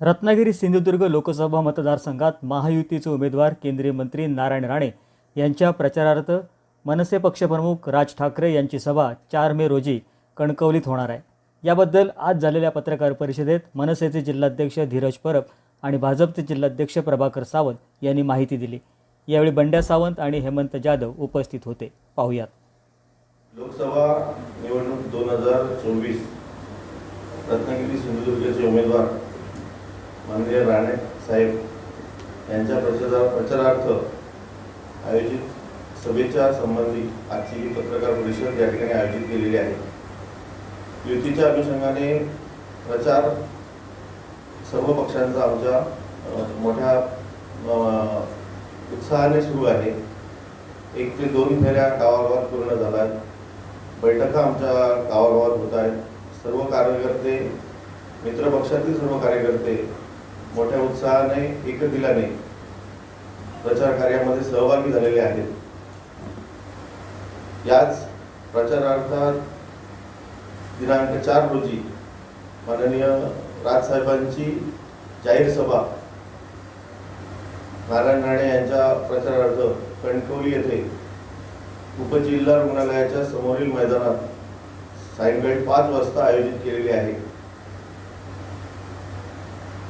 रत्नागिरी सिंधुदुर्ग लोकसभा मतदारसंघात महायुतीचे उमेदवार केंद्रीय मंत्री नारायण राणे यांच्या प्रचारार्थ मनसे पक्षप्रमुख राज ठाकरे यांची सभा चार मे रोजी कणकवलीत होणार आहे. याबद्दल आज झालेल्या पत्रकार परिषदेत मनसेचे जिल्हाध्यक्ष धीरज परब आणि भाजपचे जिल्हाध्यक्ष प्रभाकर सावंत यांनी माहिती दिली. यावेळी बंड्या सावंत आणि हेमंत जाधव उपस्थित होते. पाहुयात. लोकसभा निवडणूक दोन हजार चोवीस रत्नागिरी सिंधुदुर्गचे उमेदवार माननीय राणे साहेब यांच्या प्रचारा प्रचारार्थ आयोजित सभेच्या संबंधी आजची ही पत्रकार परिषद या ठिकाणी आयोजित केलेली आहे. युतीच्या अनुषंगाने प्रचार सर्व पक्षांचा आमच्या मोठ्या उत्साहाने सुरू आहे. एक ते दोन फेऱ्या गावागावात पूर्ण झाला आहेत बैठका आमच्या गावागावात होत आहेत. सर्व कार्यकर्ते मित्रपक्षातील सर्व कार्यकर्ते मोठ्या उत्साहाने एकदिलाने प्रचार कार्यामध्ये सहभागी झालेले आहेत. याच प्रचारार्थात दिनांक चार रोजी माननीय राजसाहेबांची जाहीर सभा. नारायण राणे यांच्या प्रचारार्थ कणकवली येथे उपजिल्हा रुग्णालयाच्या समोरील मैदानात सायंकाळी पाच वाजता आयोजित केलेली आहे.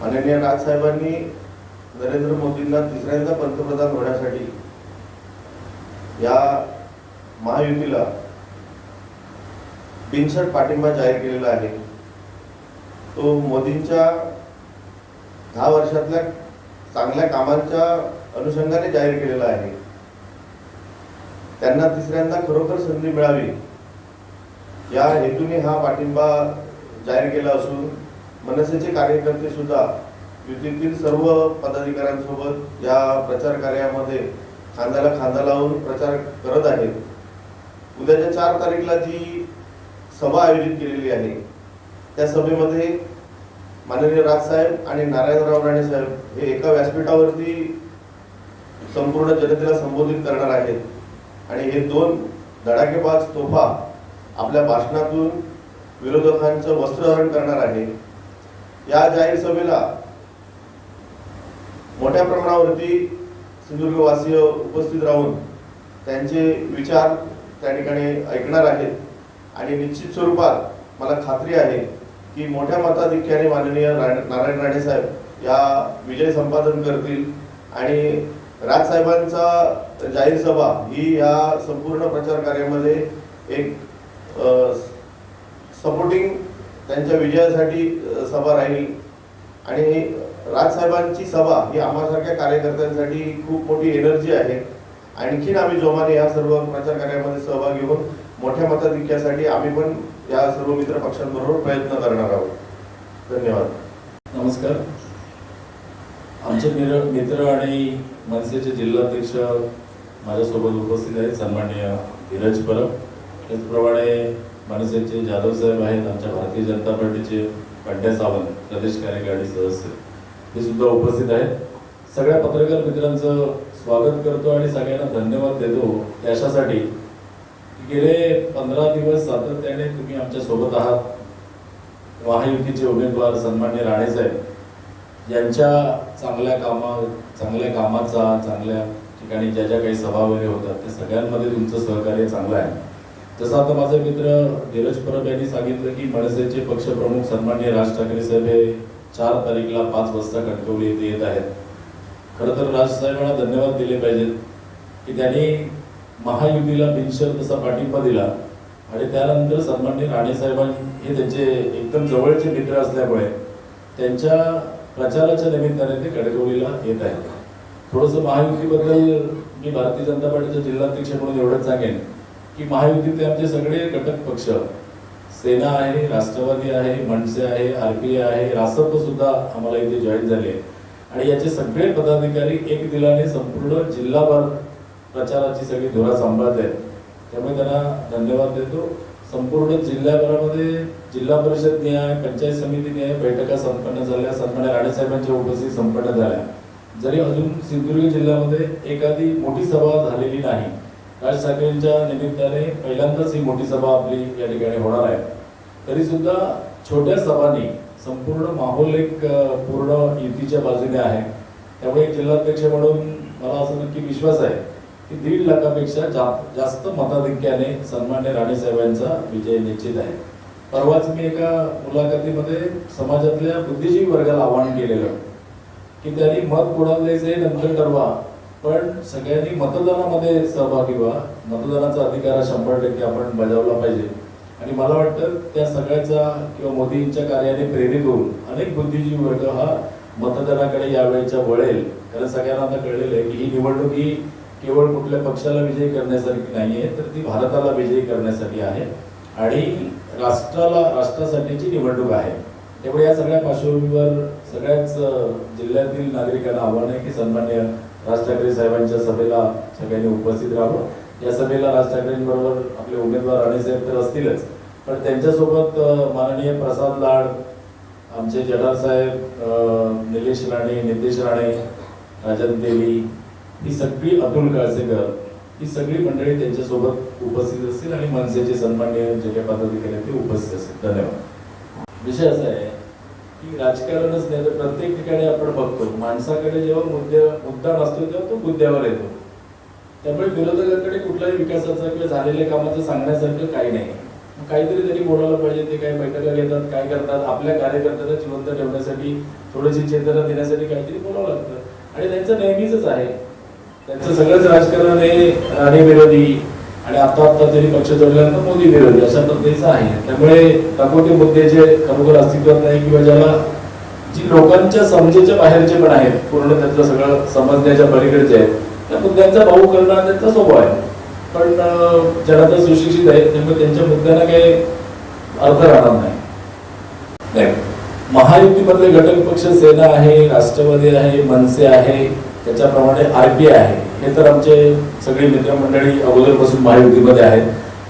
माननीय राजसाहेबांनी नरेंद्र मोदींना तिसऱ्यांदा पंतप्रधान होण्यासाठी या महायुतीला बिनसट पाठिंबा जाहीर केलेला आहे. तो मोदींच्या दहा वर्षातल्या चांगल्या कामांच्या अनुषंगाने जाहीर केलेला आहे. त्यांना तिसऱ्यांदा खरोखर संधी मिळावी. या हेतूने हा पाठिंबा जाहीर केला असून मनसेचे कार्यकर्ते सुद्धा युतीतील सर्व पदाधिकाऱ्यांसोबत या प्रचार कार्यामध्ये खांद्याला खांदा लावून प्रचार करत आहेत. उद्याच्या चार तारीखला जी सभा आयोजित केलेली आहे त्या सभेमध्ये माननीय राजसाहेब आणि नारायणराव राणे साहेब हे एका व्यासपीठावरती संपूर्ण जनतेला संबोधित करणार आहेत. आणि हे दोन धडाकेबाज तोफा आपल्या भाषणातून विरोधकांचं वस्त्रहरण करणार आहे या जाहीर सभेला मोठ्या प्रमाणावरती सिंधुदुर्गवासीय उपस्थित राहून त्यांचे विचार त्या ठिकाणी ऐकणार आहेत. आणि निश्चित स्वरूपात मला खात्री आहे की मोठ्या मताधिक्याने माननीय नारायण राणे साहेब या विजय संपादन करतील. आणि राजसाहेबांचा जाहीर सभा ही या संपूर्ण प्रचार कार्यामध्ये एक सपोर्टिंग त्यांच्या विजयासाठी सभा राहील. आणि राजसाहेबांची सभा ही आम्हासारख्या कार्यकर्त्यांसाठी खूप मोठी एनर्जी आहे. आणखीन आम्ही जोमाने या सर्व प्रचार कार्यामध्ये सहभागी होऊन मोठ्या मताधिक्यासाठी आम्ही पण या सर्व मित्र पक्षांबरोबर प्रयत्न करणार आहोत. धन्यवाद. नमस्कार. आमचे मित्र मित्र आणि मनसेचे जिल्हाध्यक्ष माझ्यासोबत उपस्थित आहेत सन्माननीय धीरज परब. त्याचप्रमाणे मनसेचे जाधव साहेब आहेत आमच्या भारतीय जनता पार्टीचे पंड्या सावंत प्रदेश कार्यकारिणी सदस्य. हे सुद्धा उपस्थित आहेत. सगळ्या पत्रकार मित्रांचं स्वागत करतो आणि सगळ्यांना धन्यवाद देतो त्याच्यासाठी गेले पंधरा दिवस सातत्याने तुम्ही आमच्यासोबत आहात. महायुतीचे उमेदवार सन्मान्य राणेसाहेब यांच्या चांगल्या कामा चांगल्या कामाचा चांगल्या ठिकाणी ज्या ज्या काही सभा वगैरे होतात त्या सगळ्यांमध्ये तुमचं सहकार्य चांगलं आहे. जसं आता माझे मित्र धीरज परब यांनी सांगितलं की मनसेचे पक्षप्रमुख सन्मान्य राज ठाकरे साहेब हे चार तारीखला पाच वाजता कणकवली येथे येत आहेत. खरं तर राज साहेबांना धन्यवाद दिले पाहिजेत की त्यांनी महायुतीला बिनशर्त तसा पाठिंबा दिला आणि त्यानंतर सन्मान्य राणे साहेबांनी हे त्यांचे एकदम जवळचे मित्र असल्यामुळे त्यांच्या प्रचाराच्या निमित्ताने ते कडकवलीला येत आहेत. थोडंसं महायुतीबद्दल मी भारतीय जनता पार्टीचे जिल्हाध्यक्ष म्हणून एवढंच सांगेन. की महायुतीतले आमचे सगळे घटक पक्ष. सेना आहे राष्ट्रवादी आहे मनसे आहे आर पी ए आहे रासप सुद्धा आम्हाला इथे जॉईन झाले. आणि याचे सगळे पदाधिकारी एक दिलाने संपूर्ण जिल्हाभर प्रचाराची सगळी धुरा सांभाळत आहेत. त्यामुळे त्यांना धन्यवाद देतो. संपूर्ण जिल्ह्याभरामध्ये जिल्हा परिषद न्याय पंचायत समिती न्याय बैठका संपन्न झाल्या. सन्मान्य राणेसाहेबांच्या उपस्थित संपन्न झाल्या. जरी अजून सिंधुदुर्ग जिल्ह्यामध्ये एखादी मोठी सभा झालेली नाही राज ठाकरेंच्या निमित्ताने पहिल्यांदाच ही मोठी सभा आपली या ठिकाणी होणार आहे. तरी सुद्धा छोट्या सभांनी संपूर्ण माहोल एक पूर्ण युतीच्या बाजूने आहे. त्यामुळे जिल्हाध्यक्ष म्हणून मला असं नक्की विश्वास आहे की दीड लाखापेक्षा जा- जास्त मताधिक्याने सन्मान्य राणेसाहेबांचा विजय निश्चित आहे. परवाच मी एका मुलाखतीमध्ये समाजातल्या बुद्धिजीवी वर्गाला आवाहन केलेलं की त्यांनी मत कोणाला द्यायचं हे नंतर ठरवा. पण सगळ्यांनी मतदानामध्ये सहभागी व्हा. मतदानाचा अधिकार शंभर टक्के आपण बजावला पाहिजे. आणि मला वाटतं त्या सगळ्याचा किंवा मोदींच्या कार्याने प्रेरित होऊन अनेक बुद्धिजीवी वर्ग हा मतदानाकडे यावेळेच्या वळेल. कारण सगळ्यांना आता कळलेलं आहे की ही निवडणूक ही केवळ कुठल्या पक्षाला विजयी करण्यासाठी नाहीये तर ती भारताला विजयी करण्यासाठी आहे. आणि राष्ट्राला राष्ट्रासाठीची निवडणूक आहे. त्यामुळे या सगळ्या पार्श्वभूमीवर सगळ्याच जिल्ह्यातील नागरिकांना आव्हान आहे की सन्मान्य राज ठाकरे साहेबांच्या सभेला सगळ्यांनी उपस्थित राहावं. या सभेला राज ठाकरेंबरोबर आपले उमेदवार राणे साहेब तर असतीलच. पण त्यांच्यासोबत माननीय प्रसाद लाड आमचे जडार साहेब निलेश राणे नितेश राणे राजन देवी ही सगळी अतुल काळसेकर ही सगळी मंडळी त्यांच्यासोबत उपस्थित असतील आणि मनसेचे सन्मान्य जे काही पदाधिकारी आहेत ते उपस्थित असतील. धन्यवाद. विषय असा आहे की राजकारणच नाही तर प्रत्येक ठिकाणी आपण बघतो. माणसाकडे जेव्हा मुद्दे मुद्दा नसतो तेव्हा तो मुद्द्यावर येतो. त्यामुळे विरोधकांकडे कुठल्याही विकासाचा किंवा झालेल्या कामाचं सांगण्यासारखं काही नाही. काहीतरी त्यांनी बोलायला पाहिजे ते काय बैठका घेतात काय करतात आपल्या कार्यकर्त्यांना जिवंत ठेवण्यासाठी थोडीशी चेतना देण्यासाठी काहीतरी बोलावं लागतं. आणि त्यांचं नेहमीच आहे. त्यांचं सगळंच राजकारण हे आणि विरोधी आणि आता आता त्यांनी पक्ष जोडल्यानंतर मोदी विरोधी अशा पद्धतीचं आहे. त्यामुळे नको मुद्दे जे खरोखर अस्तित्वात नाही किंवा ज्याला जी लोकांच्या समजेच्या बाहेरचे पण आहेत पूर्ण त्याचं सगळं समजण्याच्या पलीकडचे आहेत त्या मुद्द्यांचा भाऊ करणं त्यांचा स्वभाव आहे. पण ज्यांना ज्याला तर सुशिक्षित आहेत त्यामुळे त्यांच्या मुद्द्यांना काही अर्थ राहणार नाही. नाही महायुतीमधले घटक पक्ष सेना आहे राष्ट्रवादी आहे मनसे आहे त्याच्याप्रमाणे आरपीआय आहे. हे तर आमचे सगळी मित्रमंडळी अगोदरपासून महायुतीमध्ये आहेत.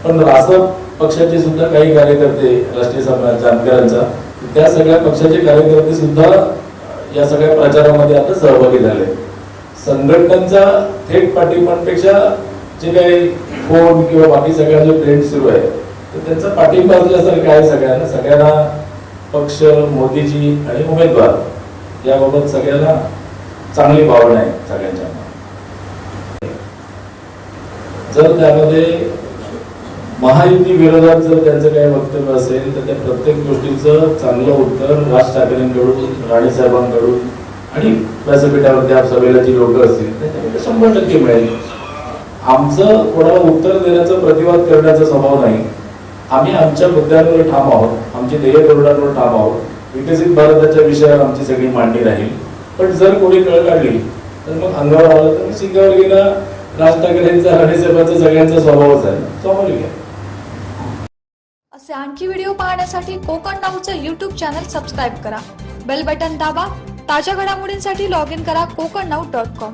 पण रासप पक्षाचे सुद्धा काही कार्यकर्ते राष्ट्रीय जानकरांचा त्या सगळ्या पक्षाचे कार्यकर्ते सुद्धा या सगळ्या प्रचारामध्ये आता सहभागी झाले. संघटनांचा थेट पाठिंबांपेक्षा जे काही फोन किंवा बाकी सगळ्या जो ट्रेंड सुरू आहे तर त्यांचा पाठिंबा असल्यासारखं आहे सगळ्यांना. सगळ्यांना पक्ष मोदीजी आणि उमेदवार याबाबत सगळ्यांना चांगली भावना आहे सगळ्यांच्या जर त्यामध्ये महायुती विरोधात जर त्यांचं काही वक्तव्य असेल तर त्या प्रत्येक गोष्टीचं चांगलं उत्तर राज ठाकरेंकडून राणे साहेबांकडून आणि व्यासपीठामध्ये त्या सभेला जी लोक असतील त्याच्यामध्ये शंभर टक्के मिळेल. आमचं कोणाला उत्तर देण्याचा प्रतिवाद करण्याचा स्वभाव नाही. आम्ही आमच्या मुद्द्यांवर ठाम आहोत. आमची ध्येय धोरणांवर ठाम आहोत. विकसित भारताच्या विषयावर आमची सगळी मांडणी राहील. पण जर कोणी कळ काढली तर मग अंगावर आलं तर सिंगावर गेला राज ठाकरेंचा राणेसाहेबांचा सगळ्यांचा स्वभावच आहे. स्वाभाविक आहे. असे आणखी व्हिडिओ पाहण्यासाठी कोकण नाऊचं यूट्यूब चॅनल सबस्क्राईब करा. बेल बटन दाबा ताज्या घडामोडींसाठी लॉग इन करा कोकण नाऊ डॉट कॉम